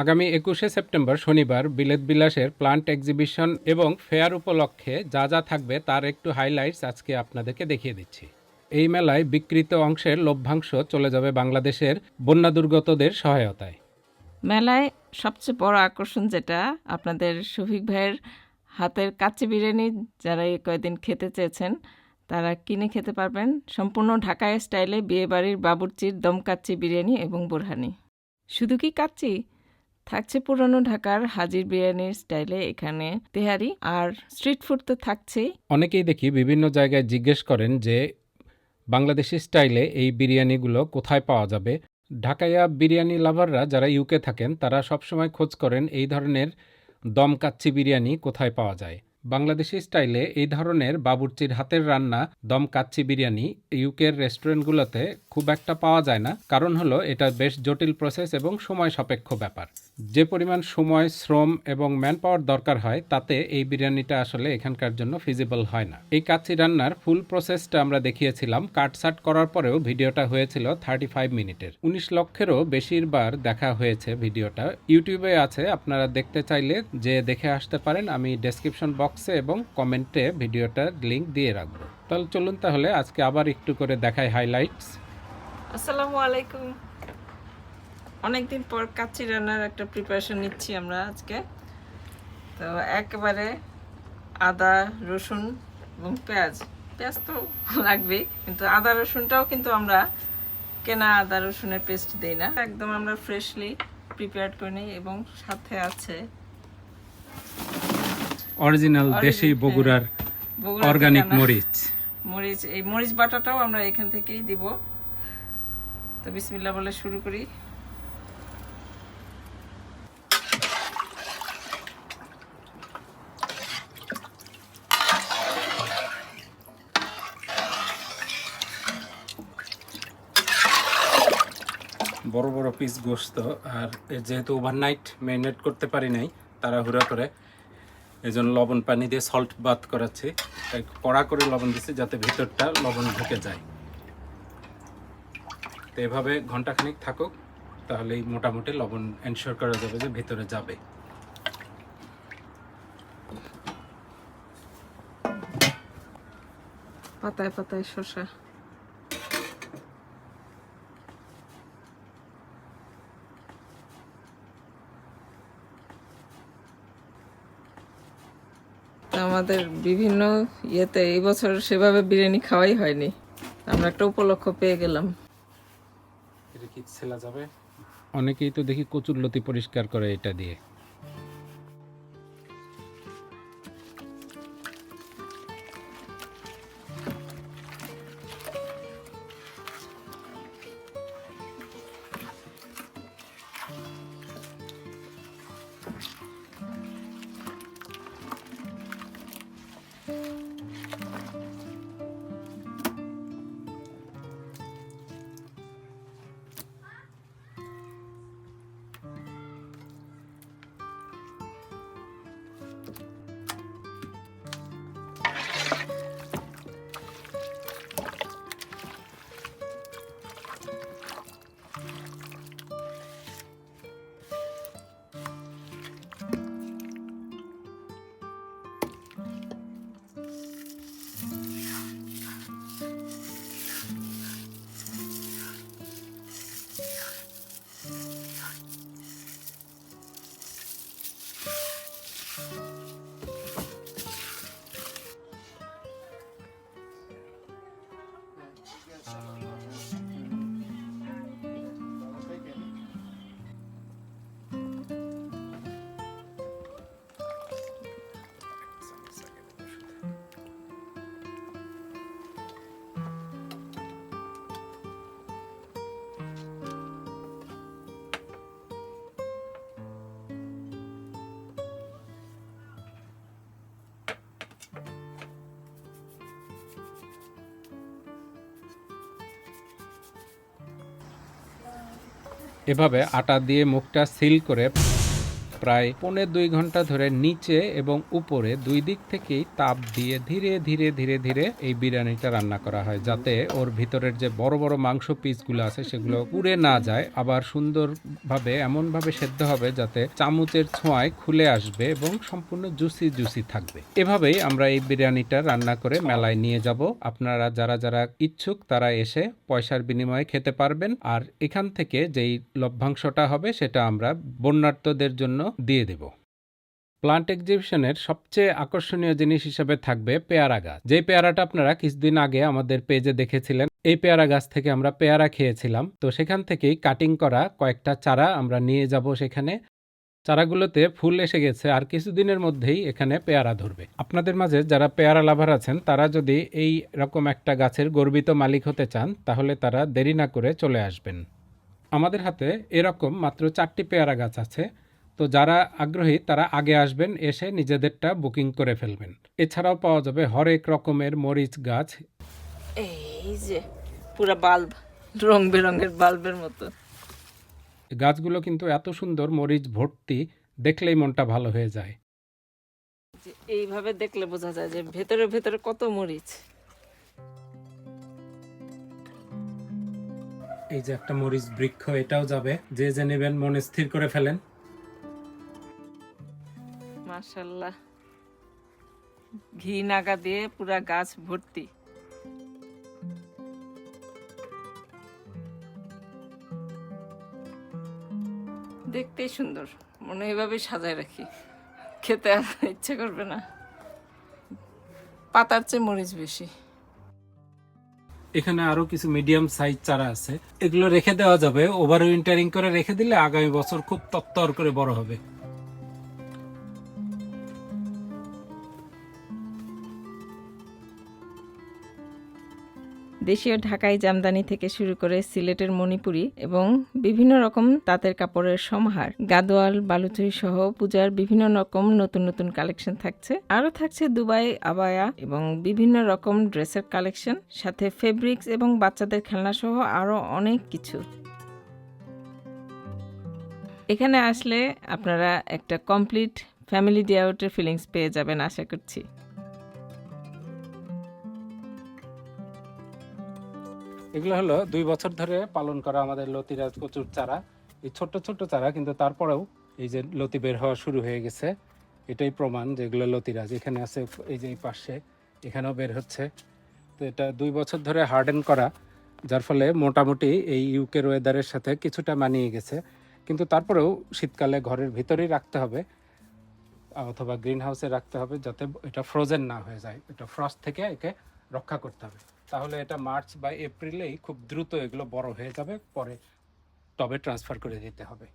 আগামী একুশে সেপ্টেম্বর শনিবার বিলেত বিলাসের প্লান্ট এক্সিবিশন এবং ফেয়ার উপলক্ষে যা যা থাকবে তার একটু হাইলাইটস আজকে আপনাদেরকে দেখিয়ে দিচ্ছি। এই মেলায় বিকৃত অংশের লভ্যাংশ চলে যাবে বাংলাদেশের বন্যা দুর্গতদের সহায়তায়। মেলায় সবচেয়ে বড় আকর্ষণ যেটা আপনাদের শফিক ভাইয়ের হাতের কাচ্চি বিরিয়ানি যারা এই কয়েকদিন খেতে চেয়েছেন, তারা কিনে খেতে পারবেন। সম্পূর্ণ ঢাকায় স্টাইলে বিয়েবাড়ির বাবুর্চির দম কাচ্চি বিরিয়ানি এবং বোরহানি। শুধু কি কাচ্চি? থাকছে পুরনো ঢাকার হাজির বিরিয়ানির স্টাইলে এখানে তেহারি, আর স্ট্রিট ফুড তো থাকছেই। অনেকেই দেখি বিভিন্ন জায়গায় জিজ্ঞেস করেন যে, বাংলাদেশি স্টাইলে এই বিরিয়ানিগুলো কোথায় পাওয়া যাবে? ঢাকাইয়া বিরিয়ানি লাভাররা যারা ইউকে থাকেন, তারা সবসময় খোঁজ করেন এই ধরনের দম কাচ্চি বিরিয়ানি কোথায় পাওয়া যায়। বাংলাদেশি স্টাইলে এই ধরনের বাবুর্চির হাতের রান্না, দম কাচ্চি বিরিয়ানি ইউকের রেস্টুরেন্টগুলোতে খুব একটা পাওয়া যায় না। কারণ হলো, এটা বেশ জটিল প্রসেস এবং সময় সাপেক্ষ ব্যাপার। যে পরিমাণ সময়, শ্রম এবং ম্যান পাওয়ার দরকার হয়, তাতে এই বিরিয়ানিটা আসলে এখানকার জন্য ফিজিবল হয় না। এই কাচ্চি রান্নার ফুল প্রসেসটা আমরা দেখিয়েছিলাম। কাটসাট করার পরেও ভিডিওটা হয়েছিল থার্টি ফাইভ মিনিটের। উনিশ লক্ষেরও বেশিরবার দেখা হয়েছে ভিডিওটা। ইউটিউবে আছে, আপনারা দেখতে চাইলে যে দেখে আসতে পারেন। আমি ডেসক্রিপশন বক্সে এবং কমেন্টে ভিডিওটার লিঙ্ক দিয়ে রাখব। তাহলে চলুন তাহলে আজকে আবার একটু করে দেখাই হাইলাইটস আসসালামু আলাইকুম। অনেকদিন পর কাচ্চি রান্নার একটা প্রিপারেশন নিচ্ছি আমরা আজকে। তো একেবারে আদা রসুন এবং পেঁয়াজ। পেঁয়াজ তো লাগবেই কিন্তু আদা রসুনটাও কিন্তু আমরা কেনা আদা রসুনের পেস্ট দিই না। একদম আমরা ফ্রেশলি প্রিপেয়ার করে নিই এবং সাথে আছে অরিজিনাল দেশি হ্যাঁ। বগুড়ার অর্গানিক মরিচ। মরিচ এই মরিচ বাটাটাও আমরা এখান থেকেই দিব। তো বিসমিল্লা বলে শুরু করি। বড় বড় পিস গোস্ত আর যেহেতু ওভারনাইট ম্যারিনেট করতে পারি নাই তারা তাড়াহুড়া করে এই জন্য লবণ পানি দিয়ে সল্ট বাদ করাচ্ছি। তাই কড়া করে লবণ দিচ্ছি যাতে ভিতরটা লবণ ঢুকে যায়। তো এভাবে ঘন্টাখানিক থাকুক, তাহলেই মোটামুটি লবণ এনশোর করা যাবে যে ভিতরে যাবে। পাতায় পাতায় শসা। আমাদের বিভিন্ন ইয়েতে এই বছর সেভাবে বিরিয়ানি খাওয়াই হয়নি। আমরা একটা উপলক্ষ পেয়ে গেলাম। এটা কি ছেলা যাবে? অনেকেই তো দেখি কচুর লতি পরিষ্কার করে এটা দিয়ে। life. এভাবে আটা দিয়ে মুখটা সিল করে প্রায় পৌনে দুই ঘণ্টা ধরে নিচে এবং উপরে দুই দিক থেকেই তাপ দিয়ে ধীরে ধীরে ধীরে ধীরে এই বিরিয়ানিটা রান্না করা হয়, যাতে ওর ভিতরের যে বড় বড় মাংস পিসগুলো আছে সেগুলো পুড়ে না যায়, আবার সুন্দরভাবে এমনভাবে সেদ্ধ হবে যাতে চামচের ছোঁয়ায় খুলে আসবে এবং সম্পূর্ণ জুসি জুসি থাকবে। এভাবেই আমরা এই বিরিয়ানিটা রান্না করে মেলায় নিয়ে যাব। আপনারা যারা যারা ইচ্ছুক তারা এসে পয়সার বিনিময়ে খেতে পারবেন। আর এখান থেকে যেই লভ্যাংশটা হবে সেটা আমরা বন্যার্থদের জন্য দিয়ে দেব। প্লান্ট এক্সিবিশনের সবচেয়ে আকর্ষণীয় জিনিস হিসেবে থাকবে পেয়ারা গাছ। যে পেয়ারাটা আপনারা কিছুদিন আগে আমাদের পেজে দেখেছিলেন, এই পেয়ারা গাছ থেকে আমরা পেয়ারা খেয়েছিলাম। তো সেখান থেকেই কাটিং করা কয়েকটা চারা আমরা নিয়ে যাব সেখানে। চারাগুলোতে ফুল এসে গেছে আর কিছুদিনের মধ্যেই এখানে পেয়ারা ধরবে। আপনাদের মাঝে যারা পেয়ারা লাভার আছেন, তারা যদি এই রকম একটা গাছের গর্বিত মালিক হতে চান, তাহলে তারা দেরি না করে চলে আসবেন। আমাদের হাতে এরকম মাত্র চারটি পেয়ারা গাছ আছে। তো যারা আগ্রহী তারা আগে আসবেন এসে নিজেদেরটা বুকিং করে ফেলবেন। এছাড়াও পাওয়া যাবে হরেক রকমের মরিচ গাছ। এই যে পুরো বাল্ব রং বেরঙের বাল্বের মতো। গাছগুলো কিন্তু এত সুন্দর মরিচ ভর্তি দেখলেই মনটা ভালো হয়ে যায়। এইভাবে দেখলে বোঝা যায় যে ভেতরে ভেতরে কত মরিচ। এই যে একটা মরিচ বৃক্ষ এটাও যাবে। যে যে নেবেন মনে স্থির করে ফেলেন। মাশাল্লাহ ঘি নাগা দিয়ে পুরা গাছ ভর্তি। দেখতেই সুন্দর। মনে এভাবে সাজায় রাখি। খেতে আর ইচ্ছে করবে না। পাতার চেয়ে মরিচ বেশি। এখানে আরও কিছু মিডিয়াম সাইজ চারা আছে। এগুলো রেখে দেওয়া যাবে। ওভার উইন্টারিং করে রেখে দিলে আগামী বছর খুব তত্তর করে বড় হবে। দেশীয় ঢাকাই জামদানি থেকে শুরু করে সিলেটের মণিপুরি এবং বিভিন্ন রকম তাঁতের কাপড়ের সমাহার, গাদোয়াল, বালুচুরি সহ পূজার বিভিন্ন রকম নতুন নতুন কালেকশন থাকছে। আরও থাকছে দুবাই, আবায়া এবং বিভিন্ন রকম ড্রেসের কালেকশন, সাথে ফেব্রিক্স এবং বাচ্চাদের খেলনা সহ আরও অনেক কিছু। এখানে আসলে আপনারা একটা কমপ্লিট ফ্যামিলি ডে আউটের ফিলিংস পেয়ে যাবেন, আশা করছি। এগুলো হলো দুই বছর ধরে পালন করা আমাদের লতিরাজ কচুর চারা। এই ছোট্ট ছোট্ট চারা, কিন্তু তারপরেও এই যে লতি বের হওয়া শুরু হয়ে গেছে, এটাই প্রমাণ যে এগুলো লতিরাজ এখানে আছে এই যে এই পাশে, এখানেও বের হচ্ছে। তো এটা দুই বছর ধরে হার্ডেন করা, যার ফলে মোটামুটি এই ইউকের ওয়েদারের সাথে কিছুটা মানিয়ে গেছে। কিন্তু তারপরেও শীতকালে ঘরের ভিতরেই রাখতে হবে, অথবা গ্রিন হাউসে রাখতে হবে, যাতে এটা ফ্রোজেন না হয়ে যায়। এটা ফ্রস্ট থেকে একে রক্ষা করতে হবে। তাহলে এটা মার্চ বা এপ্রিলেই খুব দ্রুত এগুলো বড় হয়ে যাবে, পরে টবে ট্রান্সফার করে দিতে হবে।